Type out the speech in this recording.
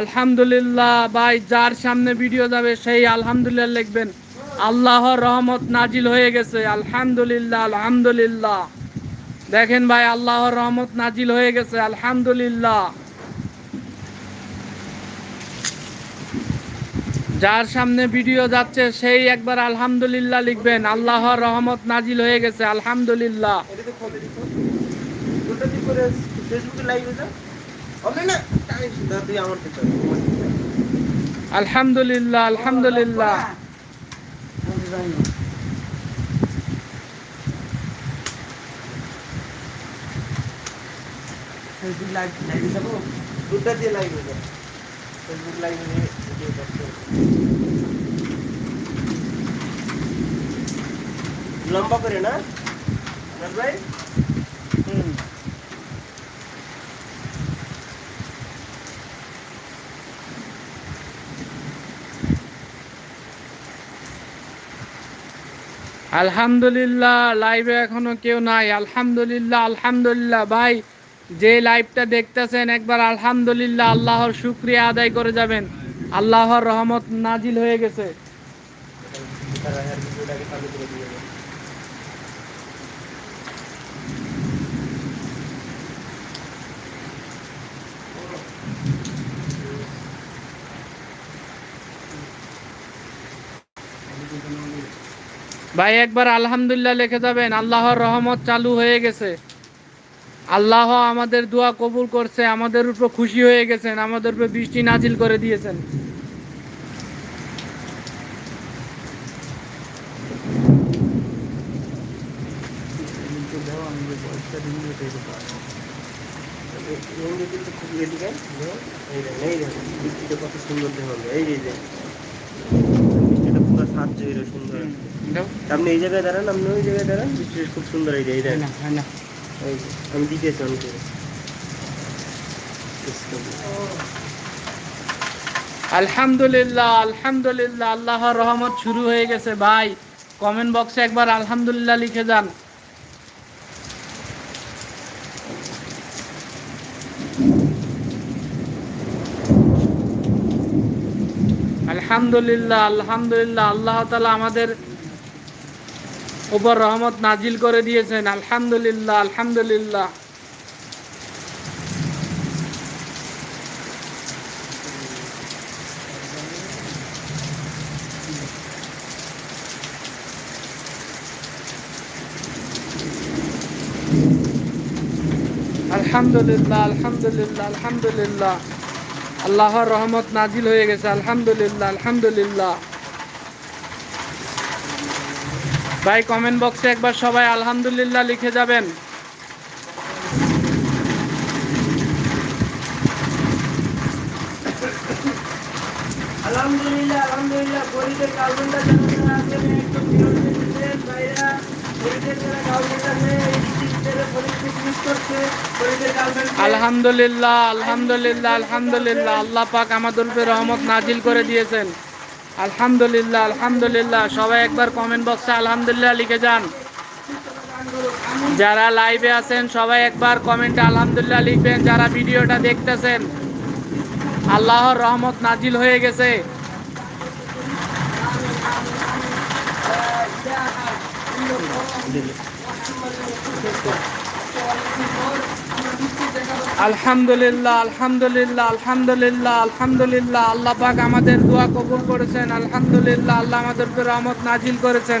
আলহামদুলিল্লাহ, ভাই, যার সামনে ভিডিও যাবে, সেই আলহামদুলিল্লাহ লিখবেন। আল্লাহর রহমত নাজিল হয়ে গেছে। আলহামদুলিল্লাহ আলহামদুলিল্লাহ। দেখেন ভাই, আল্লাহর রহমত নাজিল হয়ে গেছে। আলহামদুলিল্লাহ। যার সামনে ভিডিও যাচ্ছে, সেই একবার আলহামদুলিল্লাহ লিখবেন। আল্লাহর রহমত নাজিল হয়ে গেছে। আলহামদুলিল্লাহ। আলহামদুলিল্লাহ আলহামদুলিল্লাহ। ফেসবুক লাইভ লাইভে যাব। দুটো দিয়ে লাইভে যা ফেসবুক লাইভে ভিডিও করতে লম্বা করে না? ভাই? আলহামদুলিল্লাহ লাইভে এখনও কেউ নাই। আলহামদুলিল্লাহ আলহামদুলিল্লাহ, ভাই, যে লাইভটা দেখতেছেন, একবার আলহামদুলিল্লাহ, আল্লাহর শুক্রিয়া আদায় করে যাবেন। আল্লাহর রহমত নাজিল হয়ে গেছে তারা আর ভিডিওটাকে চালু করে দিয়ে দেবে। ভাই একবার আলহামদুলিল্লাহ লিখে যাবেন আল্লাহর রহমত চালু হয়ে গেছে আল্লাহ আমাদের দোয়া কবুল করছে আমাদের উপর খুশি হয়ে গেছেন আমাদের উপর বৃষ্টি নাজিল করে দিয়েছেন খুব এই এই বৃষ্টিটা কত সুন্দর এই যে সুন্দর। আপনি এই জায়গায় দাঁড়ান আপনি ওই জায়গায় দাঁড়ান বৃষ্টিটা খুব সুন্দর এই যে আমি দিতেছি অনেকে। আলহামদুলিল্লাহ আলহামদুলিল্লাহ আল্লাহর রহমত শুরু হয়ে গেছে। ভাই কমেন্ট বক্সে একবার আলহামদুলিল্লাহ লিখে যান। আলহামদুলিল্লাহ আলহামদুলিল্লাহ, আল্লাহ তালা আমাদের উপর রহমত নাজিল করে দিয়েছেন। আলহামদুলিল্লাহ আলহামদুলিল্লাহ। আলহামদুলিল্লাহ আলহামদুলিল্লাহ আলহামদুলিল্লাহ। আল্লাহর রহমত নাজিল হয়ে গেছে, আলহামদুলিল্লাহ আলহামদুলিল্লাহ। ভাই কমেন্ট বক্সে একবার সবাই আলহামদুলিল্লাহ লিখে যাবেন। আলহামদুলিল্লাহ আলহামদুলিল্লাহ যারা আছেন একটু বিরতি দিচ্ছেন ভাইরা গরিবের যারা কালবনটা নেই এই বৃষ্টিতে পরিস্থিতি মিস করছে গরিবের কালবন আলহামদুলিল্লাহ আলহামদুলিল্লাহ আলহামদুলিল্লাহ। আল্লাহ পাক আমাদের উপরে রহমত নাজিল করে দিয়েছেন। আলহামদুলিল্লাহ আলহামদুলিল্লাহ। সবাই একবার কমেন্ট বক্সে আলহামদুলিল্লাহ লিখে যান। যারা লাইভে আছেন সবাই একবার কমেন্টে আলহামদুলিল্লাহ লিখবেন। যারা ভিডিওটা দেখতেছেন আল্লাহর রহমত নাজিল হয়ে গেছে। আলহামদুলিল্লাহ আলহামদুলিল্লাহ আলহামদুলিল্লাহ আলহামদুলিল্লাহ। আল্লাহ পাক আমাদের দোয়া কবুল করেছেন, আলহামদুলিল্লাহ। আল্লাহ আমাদের রহমত নাজিল করেছেন।